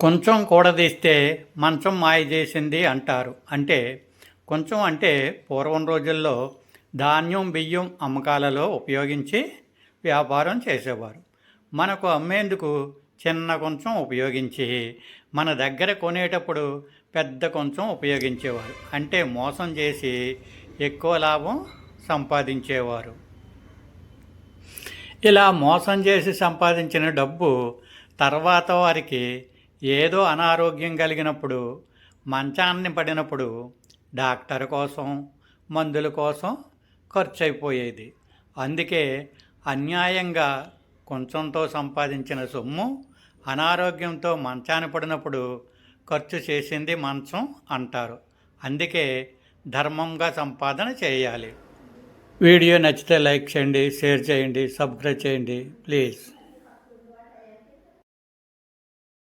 కొంచెం కూడదీస్తే మంచం మాయ చేసింది అంటారు. అంటే కొంచెం అంటే పూర్వం రోజుల్లో ధాన్యం బియ్యం అమ్మకాలలో ఉపయోగించి వ్యాపారం చేసేవారు. మనకు అమ్మేందుకు చిన్న కొంచెం ఉపయోగించి మన దగ్గర కొనేటప్పుడు పెద్ద కొంచెం ఉపయోగించేవారు. అంటే మోసం చేసి ఎక్కువ లాభం సంపాదించేవారు. ఇలా మోసం చేసి సంపాదించిన డబ్బు తర్వాత వారికి ఏదో అనారోగ్యం కలిగినప్పుడు మంచాన్ని పడినప్పుడు డాక్టర్ కోసం మందుల కోసం ఖర్చు అయిపోయేది అందుకే అన్యాయంగా కొంచెంతో సంపాదించిన సొమ్ము అనారోగ్యంతో మంచాన పడినప్పుడు ఖర్చు చేసింది మంచం అంటారు. అందుకే ధర్మంగా సంపాదన చేయాలి. వీడియో నచ్చితే లైక్ చేయండి షేర్ చేయండి సబ్స్క్రైబ్ చేయండి ప్లీజ్.